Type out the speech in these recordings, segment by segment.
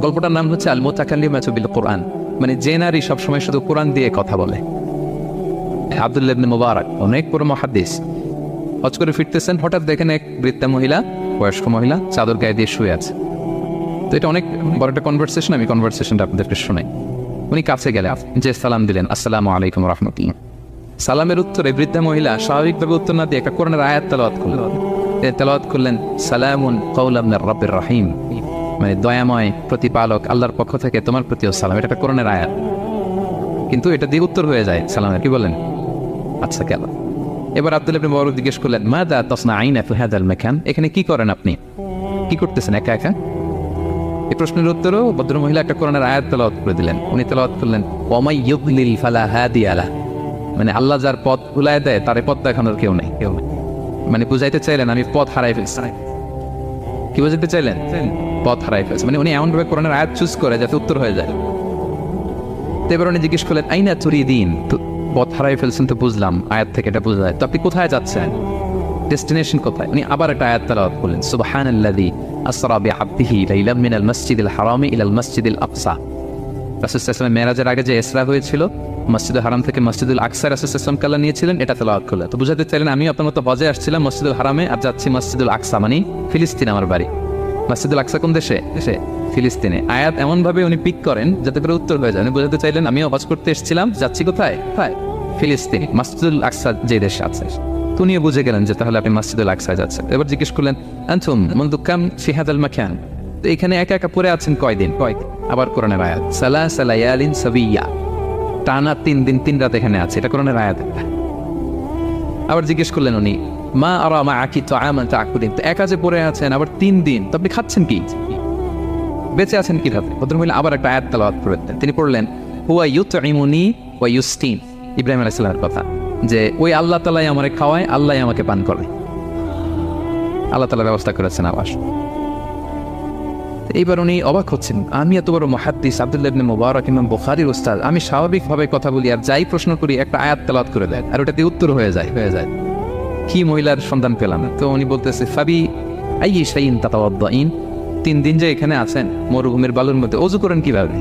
গল্পটার নাম হচ্ছে আল মোতাকাল্লিম বিল কোরআন। মানে যে নারী সবসময় শুধু কোরআন দিয়ে কথা বলে। আব্দুল্লাহ মুবারক, অনেক বড় মহাদ্দিস। হজ করে ফিরতেছেন, হঠাৎ দেখেন এক বৃদ্ধা মহিলা, বয়স্ক মহিলা, চাদর গায়ে দিয়ে শুয়ে আছে। তো এটা অনেক বড় একটা কনভারসেশন আমি কনভারসেশনটা আপনাদেরকে শোনাই। উনি কাছে গেলে, যে সালাম দিলেন, আসসালামু আলাইকুম রহমতুল্লাহ। সালামের উত্তরে বৃদ্ধা মহিলা স্বাভাবিকভাবে উত্তর না দিয়ে একটা কোরআনের আয়াত তেলাওয়াত করলেন। তেলাওয়াত করলেন, সালামুন কৌলাম রব্বির রহিম। মানে দয়াময় প্রতিপালক আল্লাহর পক্ষ থেকে তোমার প্রতিও সালাম। এটা একটা কোরআনের আয়াত। কিন্তু এটা দিয়ে উত্তর হয়ে যায় সালামের। কি বলেন? আচ্ছা কেন এবার আব্দুল ইবনে মুবারক জিজ্ঞেস করলেন মা দা তসনা আইন ফি হাদাল মাকান? এখানে কি করেন আপনি? কি করতেছেন একা একা? এই প্রশ্নের উত্তরও ভদ্র মহিলা একটা কোরআনের আয়াত তেলাওয়াত করে দিলেন। উনি তেলাওয়াত করলেন ওমাই ইউদলিল ফালা হাদি আলা মানে আল্লাহ যার পথ ভুলায় দেয়, তার এই পথ দেখানোর কেউ নেই কেউ নেই। মানে বুঝাইতে চাইলেন, আমি পথ হারাই ফেলছি। কি বুঝাইতে চাইলেন? পথ হারাই ফেলছি। মানে উনি এমনভাবে কোরআনের আয়াত চুজ করে যাতে উত্তর হয়ে যায়। তো এবার উনি জিজ্ঞেস করলেন, আইনা চুরি দিন তো পথ হারাই ফেলছেন তো বুঝলাম, আয়াত থেকে এটা বোঝা যায়। তো আপনি কোথায় যাচ্ছেন? ডেস্টিনেশন কোথায়? উনি আবার একটা আয়াত তেলাওয়াত করলেন, সুবহানাল্লাযী আসরা বিআবদিহি লাইলাম মিনাল মাসজিদিল হারামি ইলাল মাসজিদিল আকসা। রাসূলুল্লাহ মেরাজের আগে যে এসরা হয়েছিল মসজিদ হারাম থেকে মসজিদুল আকসা রাসূলুল্লাহ কাল্লা নিয়েছিলেন, এটা তেলাওয়াত করলেন। তো বুঝাতে চাইলেন আমি আপনার মতো হজে আসছিলাম মসজিদুল হারামে আর যাচ্ছি মসজিদুল আকসা মানে ফিলিস্তিন আমার বাড়ি। মসজিদুল আকসা কোন দেশে? দেশে, ফিলিস্তিনে। আয়াত এমনভাবে উনি পিক করেন যাতে করে উত্তর হয়ে যায়। উনি বোঝাতে চাইলেন, আমিও হজ করতে এসেছিলাম, যাচ্ছি কোথায়? কোথায় ফিলিস্তিন, মসজিদুল আকসা যে দেশে আছে। তো বুঝে গেলেন যে তাহলে আপনি মসজিদুল আকসায় যাচ্ছেন। এবার জিজ্ঞেস করলেন, আনতুম মন্দু কাম ফিহাদাল মাখান তো এখানে একা একা পড়ে আছেন কয়দিন? কয়দিন আবার কোরআনের আয়াত সালা সালায়ালিন সাবিয়া। টানা তিন দিন, তিন রাত এখানে আছে, এটা কোরআনের আয়াত। আবার জিজ্ঞেস করলেন উনি মা আর মা তো তা পড়ে আছেন, আবার তিন দিন, তো আপনি খাচ্ছেন কি? বেঁচে আছেন কীভাবে? ভদ্রমহিলা আবার একটা আয়াত করলেন তিনি পড়লেন, হুয়া ইমুনি ওয়া ইউস্টিন ইব্রাহিম কথা, যে ওই আল্লাহ তালাই খাওয়ায়, আল্লাহ আমাকে পান করে। আল্লাহ তালা ব্যবস্থা করেছেন আবাস এইবার উনি অবাক হচ্ছেন, আমি এত বড় মহাদ্দিস আব্দুল্লাহ ইবনে ইমাম বুখারীর উস্তাদ। আমি স্বাভাবিকভাবে কথা বলি আর যাই প্রশ্ন করি, একটা আয়াত তেলাওয়াত করে দেয় আর ওটাতে উত্তর হয়ে যায় হয়ে যায়। কি মহিলার সন্ধান পেলাম? তো উনি বলতেছে, ফাবি আই শাইন তাতাওয়াদ্দাইন তিন দিন যে এখানে আছেন, মরুভূমির বালুর মধ্যে অজু করেন কীভাবে?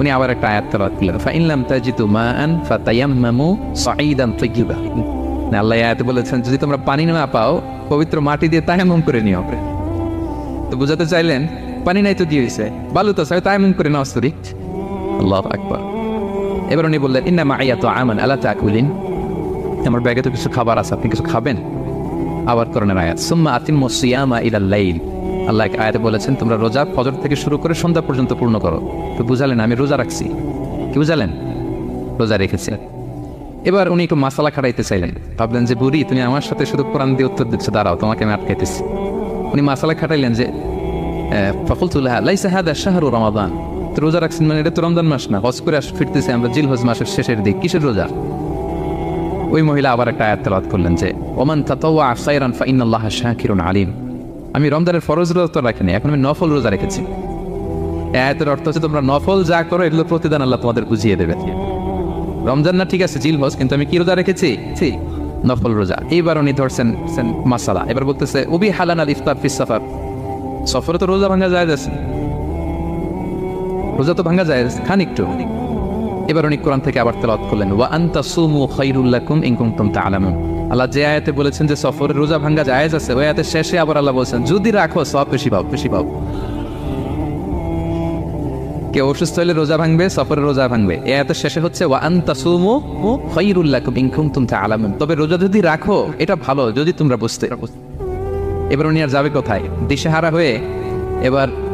উনি আবার একটা আয়াত তেলাওয়াত করলেন ফাইনলাম তাজিতু মাআন ফাতায়াম্মামু সাঈদান তাইয়্যিবা। না আল্লাহ আয়াতে বলেছেন, যদি তোমরা পানি না পাও, পবিত্র মাটি দিয়ে তায়াম্মুম করে নিও। তো বুঝাতে চাইলেন, পানি নাই তো দিয়েছে বালু তো সাহেব তায়াম্মুম করে নাও সরি আল্লাহ আকবার। এবার উনি বললেন ইন্না মাইয়া তো আমান আল্লাহ তাকুলিন আমার ব্যাগে তো কিছু খাবার আছে, আপনি কিছু খাবেন? আবার করণের আয়াত, সুম্মা আতিম সিয়ামা ইলাল লাইল। আল্লাহ আয়াতে বলেছেন, তোমরা রোজা, ফজর থেকে শুরু করে সন্ধ্যা পর্যন্ত পূর্ণ করো। তো বুঝালেন, আমি রোজা রাখছি। কি বুঝালেন? রোজা রেখেছি। এবার উনি একটু মাসালা খাটাইতে চাইলেন। ভাবলেন যে, বুড়ি, তুমি আমার সাথে শুধু কোরআন দিয়ে উত্তর দিচ্ছ, দাঁড়াও, তোমাকে আমি আটকাইতেছি। উনি মাসালা খাটাইলেন যে ফকুলতুল্লাহ লাইসা হাদা শাহরু রমাদান। তো রোজা রাখছেন মানে এটা তো রমজান মাস না, হজ করে আস ফিরতেছে আমরা জিল হজ মাসের শেষের দিক। কিসের রোজা? ওই মহিলা আবার একটা আয়াত করলেন যে, ওমান তাতাওয়া সাইরান ফাইনাল্লাহ শাকিরুন আলিম। আমি রমজানের ফরজ রোজা তো রাখিনি, এখন আমি নফল রোজা রেখেছি। আয়াতের অর্থ হচ্ছে তোমরা নফল যা করো, এগুলো প্রতিদান আল্লাহ তোমাদের বুঝিয়ে দেবে। রমজান না, ঠিক আছে জিল হজ কিন্তু আমি কি রোজা রেখেছি? নফল রোজা। এইবার উনি ধরছেন মাসালা। এবার বলতেছে, উবি হালান আল ইফতার ফিস সাফার। সফরে তো রোজা ভাঙা যায় রোজা তো ভাঙা যায় খান একটু এবার উনি কোরআন থেকে আবার তেলাওয়াত করলেন, ওয়া আনতা সুমু খাইরুল্লাকুম ইন কুনতুম তাআলামুন। আল্লাহ যে আয়াতে বলেছেন যে সফরে রোজা ভাঙা জায়েজ আছে, ওই আয়াতের শেষে আবার আল্লাহ বলছেন, যদি রাখো, সব বেশি পাও বেশি পাও। কেউ অসুস্থ হলে রোজা ভাঙবে, সফরে রোজা ভাঙবে। এ আয়াতের শেষে হচ্ছে তাআলামুন। তবে রোজা যদি রাখো, এটা ভালো, যদি তোমরা বুঝতে। এবার উনি আর যাবে কোথায়? দিশেহারা হয়ে এবার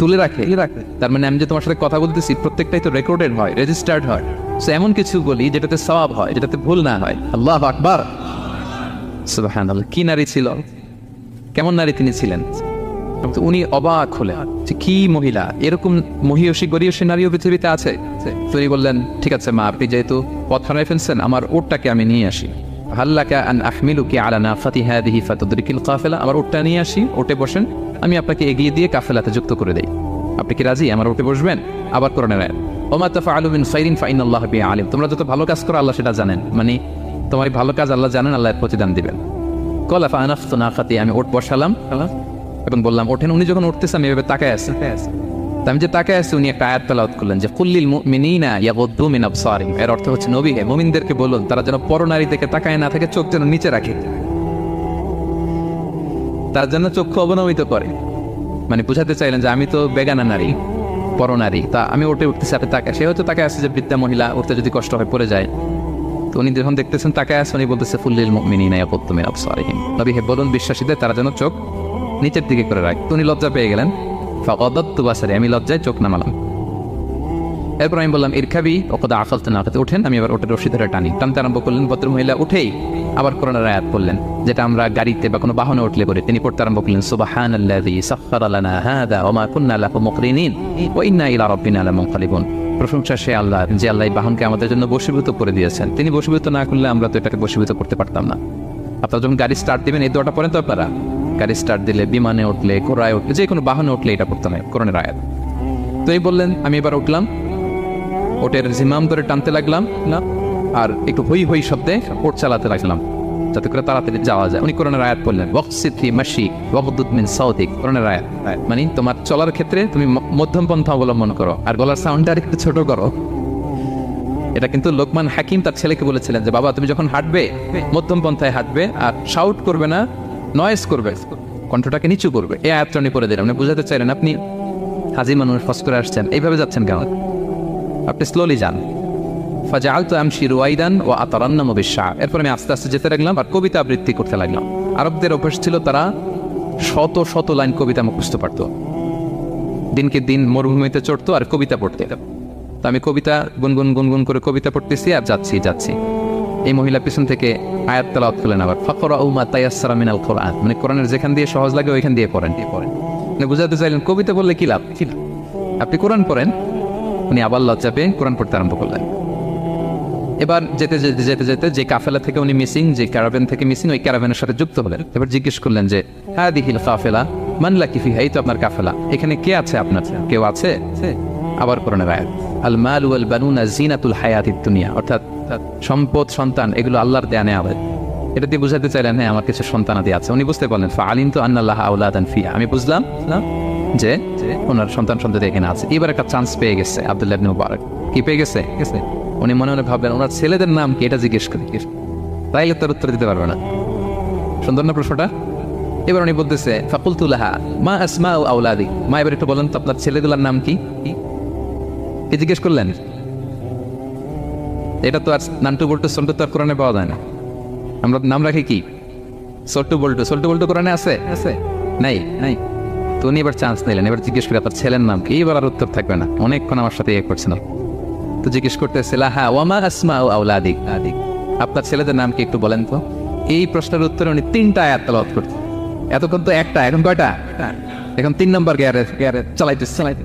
তুলে রাখে। তার মানে আমি যে তোমার সাথে কথা বলতেছি, প্রত্যেকটাই তো রেকর্ডেড হয় রেজিস্টার্ড হয়। সো এমন কিছু বলি যেটাতে সওয়াব হয়, যেটাতে ভুল না হয়। আল্লাহ আকবার। কি নারী ছিল? কেমন নারী তিনি ছিলেন? উনি অবাক হলেন যে কি মহিলা? এরকম মহিয়সী, গরিয়সী নারীও পৃথিবীতে আছে? তিনি বললেন, ঠিক আছে মা, আপনি যেহেতু পথ হারাই ফেলছেন, আমার ওটটাকে আমি নিয়ে আসি। হাল্লাকা আন আহমিলুকি আলা নাফাতি হাদিহি ফাতুদরিকিল কাফেলা আমার ওটটা নিয়ে আসি ওটে বসেন আমি আপনাকে এগিয়ে দিয়ে কাফেলাতে যুক্ত করে দেই আপনি কি রাজি আমার ওটে বসবেন আবার করে নেন ওমা তাফআলু মিন খাইরিন ফাইনাল্লাহ বি আলিম তোমরা যত ভালো কাজ করো আল্লাহ সেটা জানেন। মানে তোমার ভালো কাজ আল্লাহ জানেন আল্লাহ এর প্রতিদান দিবেন। কলা ফানাফতু নাফাতি আমি ওট বসালাম। এবং বললাম ওঠেন। উনি যখন উঠতেছে আমি এভাবে তাকায় তা আমি যে তাকায় আছি উনি একটা আয়াত করলেন যে, কুল্লিল মিন আবসারিহিম। এর অর্থ হচ্ছে, নবী, হে বলুন, তারা যেন পরনারী দেখে তাকায় না থাকে, চোখ যেন নিচে রাখে। তার জন্য চক্ষু অবনমিত করে। মানে বুঝাতে চাইলেন যে, আমি তো বেগানা নারী, পরনারী, তা আমি ওঠে উঠতেছি, আপনি তাকায় সে হয়তো তাকে আছে যে, বৃদ্ধা মহিলা, উঠতে যদি কষ্ট হয়, পড়ে যায়। তো উনি যখন দেখতেছেন তাকে আছে, উনি বলতেছে ফুল্লিল মুমিনিনা ইয়াগুদ্দু মিন আবসারিহিম। নবী, হে বলুন, বিশ্বাসীদের তারা যেন চোখ নিচের দিকে করে রাখ। উনি লজ্জা পেয়ে গেলেন। আমি লজ্জায় চোখ নামালাম। এরপর আমি বললাম আমি আবার ওটা টানি। টানতে আরম্ভ করলেন, ভদ্র মহিলা উঠেই আবার করোনার আয়াত যেটা আমরা গাড়িতে বা কোনো বাহনে উঠলে করি তিনি পড়তে আরম্ভ করলেন সুবাহান কুন্না লাহু মুকরিনিন ইন্না ইলা রাব্বিনা লামুনকালিবুন। প্রশংসা সে আল্লাহ, যে আল্লাহ বাহনকে আমাদের জন্য বশীভূত করে দিয়েছেন। তিনি বশীভূত না করলে আমরা তো এটাকে বশীভূত করতে পারতাম না। আপনারা যখন গাড়ি স্টার্ট দিবেন, এই দোয়াটা পড়েন তো আপনারা? গাড়ি স্টার্ট দিলে, বিমানে উঠলে, ঘোড়ায় উঠলে, যে কোনো বাহনে উঠলে এটা পড়তে হয় করণের আয়াত। তো এই বললেন, আমি এবার উঠলাম ওটের জিমাম ধরে টানতে লাগলাম, না, আর একটু হই হই শব্দে ওট চালাতে লাগলাম, যাতে করে তাড়াতাড়ি যাওয়া যায়। উনি করোনার আয়াত বললেন ওয়াকসিথি মাসি ওয়াকদুদ মিন সাউদিক করোনার আয়াত। মানে তোমার চলার ক্ষেত্রে তুমি মধ্যম পন্থা অবলম্বন করো, আর গলার সাউন্ডটা আর একটু ছোট করো। এটা কিন্তু লোকমান হাকিম তার ছেলেকে বলেছিলেন যে, বাবা, তুমি যখন হাঁটবে, মধ্যম পন্থায় হাঁটবে, আর শাউট করবে না নয়েস করবে, কণ্ঠটাকে নিচু করবে। এই আয়াতটা করে দিলেন। আপনি বুঝাতে চাইলেন, আপনি হাজি মানুষ, ফস করে আসছেন। এইভাবে যাচ্ছেন কেন? আপনি স্লোলি যান। রুয়াইদান ও এরপর আমি আস্তে আস্তে যেতে লাগলাম আর কবিতা আবৃত্তি করতে লাগলাম। আরবদের অভ্যাস ছিল তারা শত শত লাইন কবিতা মুখস্থ পারত। দিনকে দিন মরুভূমিতে চড়তো আর কবিতা পড়তে। তো আমি কবিতা গুনগুন গুনগুন করে কবিতা পড়তেছি আর যাচ্ছি যাচ্ছি। এই মহিলা পিছন থেকে আয়াত তেলাওয়াত করলেন আবার। ফকরা উমা তায়াসসারা মিনাল কোরআন। মানে কোরআনের যেখান দিয়ে সহজ লাগে, ওইখান দিয়ে পড়েন। দিয়ে পড়েন মানে বুঝাতে চাইলেন, কবিতা বললে কি লাভ? কি? আপনি কোরআন পড়েন, উনি আবার লজ্জা পেয়ে কোরআন পড়তে আরম্ভ করলেন। এবার যেতে যেতে যেতে যেতে যে কাফেলা থেকে উনি মিসিং, যে ক্যারাভেন থেকে মিসিং, ওই ক্যারাভেনের সাথে যুক্ত হলেন। এবার জিজ্ঞেস করলেন যে হ্যাঁ দিহিল কাফেলা মানলা কিফি এই তো আপনার কাফেলা। এখানে কে আছে আপনার? কেউ আছে? আবার করোনার আয়াত। আল মাল জিনাতুল দুনিয়া। অর্থাৎ সম্পদ, সন্তান, এগুলো আল্লাহর এটা দিয়ে বুঝাতে চাইলেন হ্যাঁ আমার কিছু আছে। উনি বুঝতে পারলেন তো আন্নাল্লাহ ফিয়া আমি বুঝলাম যে ওনার সন্তান সন্ততি এখানে আছে। এবার একটা চান্স পেয়ে গেছে আব্দুল্লাহ মুবারক। কি পেয়ে গেছে? গেছে। উনি মনে মনে ভাবলেন, ওনার ছেলেদের নাম কি? এটা জিজ্ঞেস করি। তাইলে তার উত্তর দিতে পারবে না। সুন্দর না প্রশ্নটা? এবার উনি বলতেছে ফাকুলতুল্লাহা মা আসমা আউলাদি মা, এবার একটু বলেন তো, আপনার ছেলেগুলোর নাম কি? কি? জিজ্ঞেস করলেন? এটা তো আর নান্টু বল্টু সল্টু তো আর কোরআনে পাওয়া যায় না। আমরা নাম রাখি কি? সল্টু বল্টু। সল্টু বল্টু কোরআনে আছে? আছে। নাই? নাই। তো উনি এবার চান্স নিলেন। এবার জিজ্ঞেস করে, আপনার ছেলের নাম কি? এবার আর উত্তর থাকবে না। অনেকক্ষণ আমার সাথে ইয়ে করছেন তো জিজ্ঞেস করতেছে, লাহা ওয়ামা আসমা ও আউলাদিক আদিক আপনার ছেলেদের নাম কি একটু বলেন তো? এই প্রশ্নের উত্তরে উনি তিনটা আয়াত তেলাওয়াত করতেন এতক্ষণ তো একটা, এখন কয়টা? এখন তিন নম্বর গিয়ারে গিয়ারে চালাইতে চালাইতে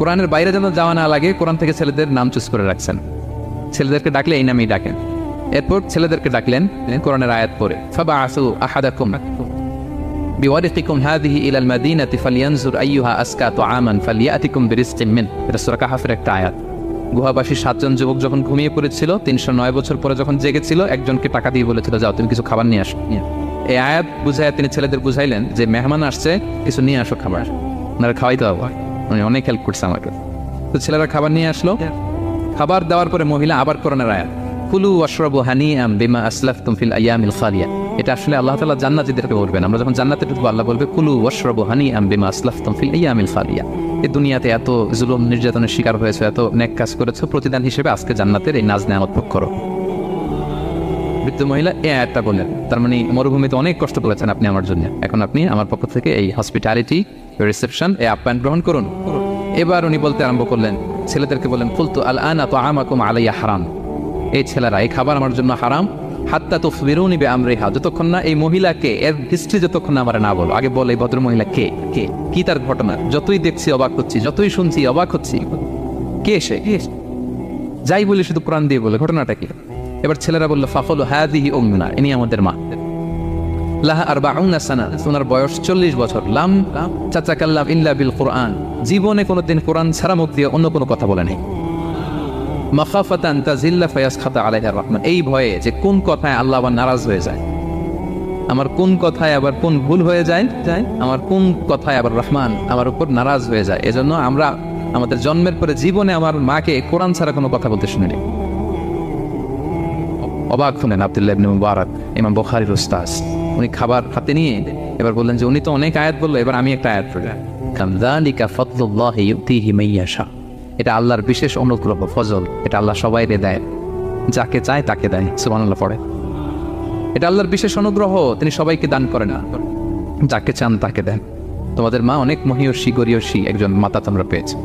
কোরআনের বাইরে যেন যাওয়া না লাগে কোরআন থেকে ছেলেদের নাম চুজ করে রাখছেন ছেলেদেরকে ডাকলে এই নামেই ডাকেন এরপর ছেলেদেরকে ডাকলেন কোরআনের আয়াত পরে ফাবা আসু আহাদাকুম بورقكم هذه إلى المدينة فلينظر أيها أزكى طعاما فليأتكم برزق منه এটা সূরা কাহাফের একটা আয়াত গুহাবাসী সাতজন যুবক যখন ঘুমিয়ে পড়েছিল তিনশো নয় বছর পরে যখন জেগেছিল একজনকে টাকা দিয়ে বলেছিল যাও তুমি কিছু খাবার নিয়ে আসো নিয়ে আসো। এই আয়াত বুঝায় তিনি ছেলেদের বুঝাইলেন যে মেহমান আসছে কিছু নিয়ে আসো খাবার ওনারা খাওয়াইতে হবে উনি অনেক হেল্প করছে আমাকে। তো ছেলেরা খাবার নিয়ে আসলো। খাবার দেওয়ার পরে মহিলা আবার করোনার আয়াত। কুলু ওয়াশরাবু হানিআম বিমা আসলাফতুম ফিল আইয়ামিল খালিয়া। এটা আসলে আল্লাহ তালা জান্নাতিদেরকে বলবেন। আমরা যখন জান্নাতে ঢুকবো আল্লাহ বলবে কুলু ওয়াশরাবু হানি আম্বিমা আসলাফতুম ফিল ইয়ামিল খালিয়া। এই দুনিয়াতে এত জুলুম নির্যাতনের শিকার হয়েছে এত নেক কাজ করেছ প্রতিদান হিসেবে আজকে জান্নাতের এই নাজ নেয়ামত ভোগ করো। বৃদ্ধ মহিলা, এ আয়াতটা বললেন। তার মানে মরুভূমিতে অনেক কষ্ট করেছেন আপনি আমার জন্য। এখন আপনি আমার পক্ষ থেকে এই হসপিটালিটি রিসেপশন এই আপ্যায়ন গ্রহণ করুন। এবার উনি বলতে আরম্ভ করলেন, ছেলেদেরকে বললেন ফুলতু আল আনা তো আমাকুম আলাইয়া হারাম। এই ছেলেরা, এই খাবার আমার জন্য হারাম। হাত্তা তো ফিরুনি বে আমরেহা যতক্ষণ না এই মহিলাকে, এর হিস্ট্রি যতক্ষণ না আমার না বলো, আগে বলো এই ভদ্র মহিলা কে? কে? কি তার ঘটনা? যতই দেখছি অবাক হচ্ছি, যতই শুনছি অবাক হচ্ছি। কে সে? যাই বলি শুধু প্রাণ দিয়ে বলে, ঘটনাটা কি? এবার ছেলেরা বলল, ফাফল হাদিহি উম্মুনা ইনি আমাদের মা। লাহা আর সানা ওনার বয়স চল্লিশ বছর। লাম চাচা কাল্লাম ইল্লা বিল কোরআন। জীবনে কোনোদিন কোরআন ছাড়া মুখ দিয়ে অন্য কোনো কথা বলে নেই। মাখাফাতান তাজিল্লা ফায়াস খাতা আলাইহার রহমান। এই ভয়ে যে কোন কথায় আল্লাহ আবার নারাজ হয়ে যায়? আমার কোন কথায় আবার কোন ভুল হয়ে যায় যায়? আমার কোন কথায় আবার রহমান আমার উপর নারাজ হয়ে যায়? এজন্য আমরা আমাদের জন্মের পরে জীবনে আমার মাকে কোরআন ছাড়া কোনো কথা বলতে শুনিনি। অবাক হলেন আব্দুল্লাহ ইবনে মুবারক, ইমাম বুখারীর উস্তাদ। উনি খাবার হাতে নিয়ে এবার বললেন যে, উনি তো অনেক আয়াত বলল, এবার আমি একটা আয়াত পড়লাম কামযালিকা ফাদলুল্লাহি ইউতিহি মাইয়াশা এটা আল্লাহর বিশেষ অনুগ্রহ, ফজল। এটা আল্লাহ সবাইরে দেয়। যাকে চায় তাকে দেয়। সুবহানাল্লাহ, পড়ে। এটা আল্লাহর বিশেষ অনুগ্রহ, তিনি সবাইকে দান করেন না। যাকে চান তাকে দেন। তোমাদের মা অনেক মহিয়সী, গরিয়সী একজন মাতা তোমরা পেয়েছে।